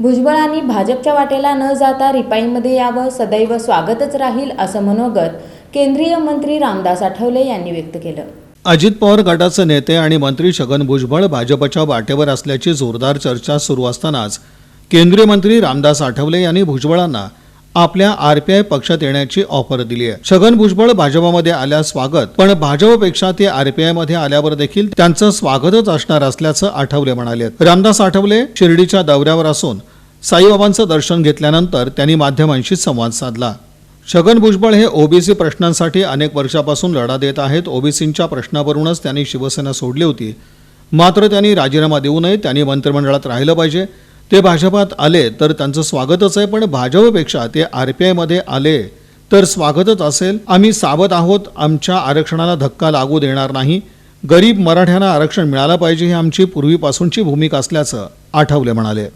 भुजबळांनी भाजपच्या वाटेला न जाता रिपाईमध्ये यावं सदैव स्वागतच राहील असं मनोगत केंद्रीय मंत्री रामदास आठवले यांनी व्यक्त केलं. अजित पवार गटाचे नेते आणि मंत्री छगन भुजबळ भाजपच्या वाटेवर असल्याची जोरदार चर्चा सुरू असतानाच केंद्रीय मंत्री रामदास आठवले यांनी भुजबळांना आपल्या आरपीआय पक्षात येण्याची ऑफर दिली आहे छगन भुजबळ भाजपामध्ये आल्यास स्वागत पण भाजपपेक्षा ते आरपीआयमध्ये आल्यावर देखील त्यांचं स्वागतच असणार असल्याचं आठवले म्हणाले रामदास आठवले शिर्डीच्या दौऱ्यावर असून साईबाबांचं दर्शन घेतल्यानंतर त्यांनी माध्यमांशी संवाद साधला. छगन भुजबळ हे ओबीसी प्रश्नांसाठी अनेक वर्षापासून लढा देत आहेत. ओबीसींच्या प्रश्नावरूनच त्यांनी शिवसेना सोडली होती. मात्र त्यांनी राजीनामा देऊ नये त्यांनी मंत्रिमंडळात राहिलं पाहिजे. ते भाजपात आले तर त्यांचं स्वागतच आहे पण भाजपपेक्षा ते आर पी आयमध्ये आले तर स्वागतच असेल. आम्ही सावध आहोत आमच्या आरक्षणाला धक्का लागू देणार नाही. गरीब मराठ्यांना आरक्षण मिळालं पाहिजे ही आमची पूर्वीपासूनची भूमिका असल्याचं आठवले म्हणाले.